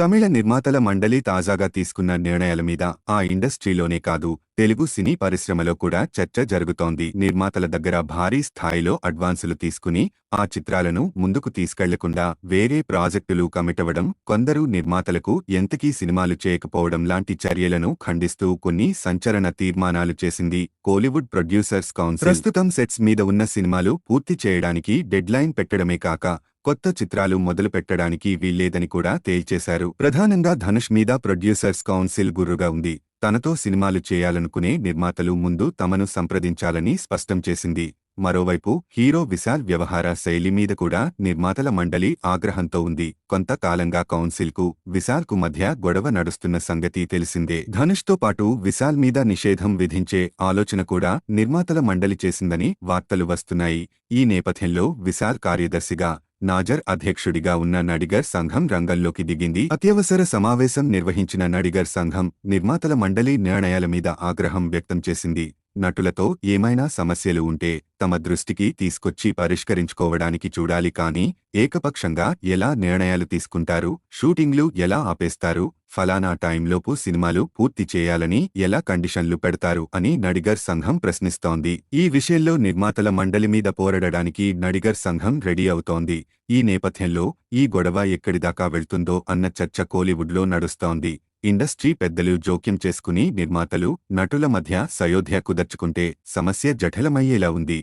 తమిళ నిర్మాతల మండలి తాజాగా తీసుకున్న నిర్ణయాల మీద ఆ ఇండస్ట్రీలోనే కాదు తెలుగు సినీ పరిశ్రమలో కూడా చర్చ జరుగుతోంది. నిర్మాతల దగ్గర భారీ స్థాయిలో అడ్వాన్సులు తీసుకుని ఆ చిత్రాలను ముందుకు తీసుకెళ్ళకుండా వేరే ప్రాజెక్టులు కమిటవడం కొందరు నిర్మాతలకు ఎంతకీ సినిమాలు చేయకపోవడం లాంటి చర్యలను ఖండిస్తూ కొన్ని సంచలన తీర్మానాలు చేసింది కోలీవుడ్ ప్రొడ్యూసర్స్ కౌన్సిల్. ప్రస్తుతం సెట్స్ మీద ఉన్న సినిమాలు పూర్తి చేయడానికి డెడ్లైన్ పెట్టడమే కాక కొత్త చిత్రాలు మొదలు పెట్టడానికి వీల్లేదని కూడా తేల్చేశారు. ప్రధానంగా ధనుష్ మీద ప్రొడ్యూసర్స్ కౌన్సిల్ గుర్రుగా ఉంది. తనతో సినిమాలు చేయాలనుకునే నిర్మాతలు ముందు తమను సంప్రదించాలని స్పష్టం చేసింది. మరోవైపు హీరో విశాల్ వ్యవహార శైలి మీద కూడా నిర్మాతల మండలి ఆగ్రహంతో ఉంది. కొంతకాలంగా కౌన్సిల్కు విశాల్కు మధ్య గొడవ నడుస్తున్న సంగతి తెలిసిందే. ధనుష్తో పాటు విశాల్ మీద నిషేధం విధించే ఆలోచన కూడా నిర్మాతల మండలి చేసిందని వార్తలు వస్తున్నాయి. ఈ నేపథ్యంలో విశాల్ కార్యదర్శిగా నాజర్ అధ్యక్షుడిగా ఉన్న నడిగర్ సంఘం రంగంలోకి దిగింది. అత్యవసర సమావేశం నిర్వహించిన నడిగర్ సంఘం నిర్మాతల మండలి నిర్ణయాల మీద ఆగ్రహం వ్యక్తం చేసింది. నటులతో ఏమైనా సమస్యలు ఉంటే తమ దృష్టికి తీసుకొచ్చి పరిష్కరించుకోవడానికి చూడాలి కానీ ఏకపక్షంగా ఎలా నిర్ణయాలు తీసుకుంటారు షూటింగ్లు ఎలా ఆపేస్తారు ఫలానా టైంలోపు సినిమాలు పూర్తి చేయాలని ఎలా కండిషన్లు పెడతారు అని నడిగర్ సంఘం ప్రశ్నిస్తోంది. ఈ విషయంలో నిర్మాతల మండలి మీద పోరాడడానికి నడిగర్ సంఘం రెడీ అవుతోంది. ఈ నేపథ్యంలో ఈ గొడవ ఎక్కడిదాకా వెళ్తుందో అన్న చర్చ కోలీవుడ్లో నడుస్తోంది. ఇండస్ట్రీ పెద్దలు జోక్యం చేసుకుని నిర్మాతలు నటుల మధ్య సయోధ్య కుదర్చుకుంటే సమస్య జఠలమయ్యేలా ఉంది.